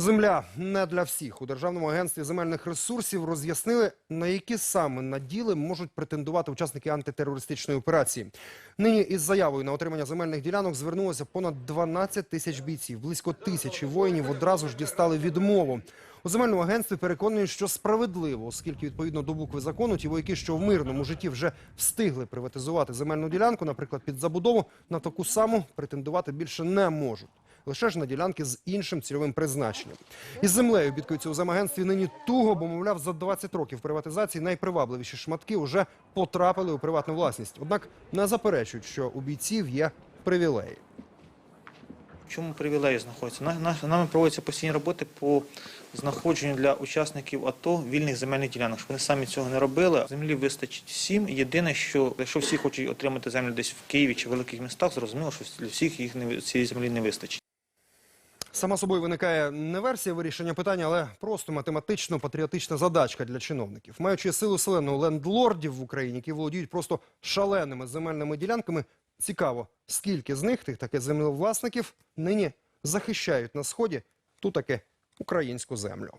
Земля не для всіх. У Державному агентстві земельних ресурсів роз'яснили, на які саме наділи можуть претендувати учасники антитерористичної операції. Нині із заявою на отримання земельних ділянок звернулося понад 12 тисяч бійців. Близько тисячі воїнів одразу ж дістали відмову. У земельному агентстві переконують, що справедливо, оскільки відповідно до букви закону ті вояки, що в мирному житті вже встигли приватизувати земельну ділянку, наприклад, під забудову, на таку саму претендувати більше не можуть. Лише ж на ділянки з іншим цільовим призначенням. Із землею бідкаються у земагентстві нині туго, бо, мовляв, за 20 років приватизації найпривабливіші шматки вже потрапили у приватну власність. Однак не заперечують, що у бійців є привілеї. Чому привілеї знаходяться? На- на- Нами проводяться постійні роботи по знаходженню для учасників АТО вільних земельних ділянок, вони самі цього не робили. Землі вистачить всім. Єдине, що якщо всі хочуть отримати землю десь в Києві чи в великих містах, зрозуміло, що для всіх їх не цієї землі не вистачить. Сама собою виникає не версія вирішення питання, але просто математично-патріотична задачка для чиновників. Маючи силу селену лендлордів в Україні, які володіють просто шаленими земельними ділянками, цікаво, скільки з них, тих таки землевласників, нині захищають на сході ту таки українську землю.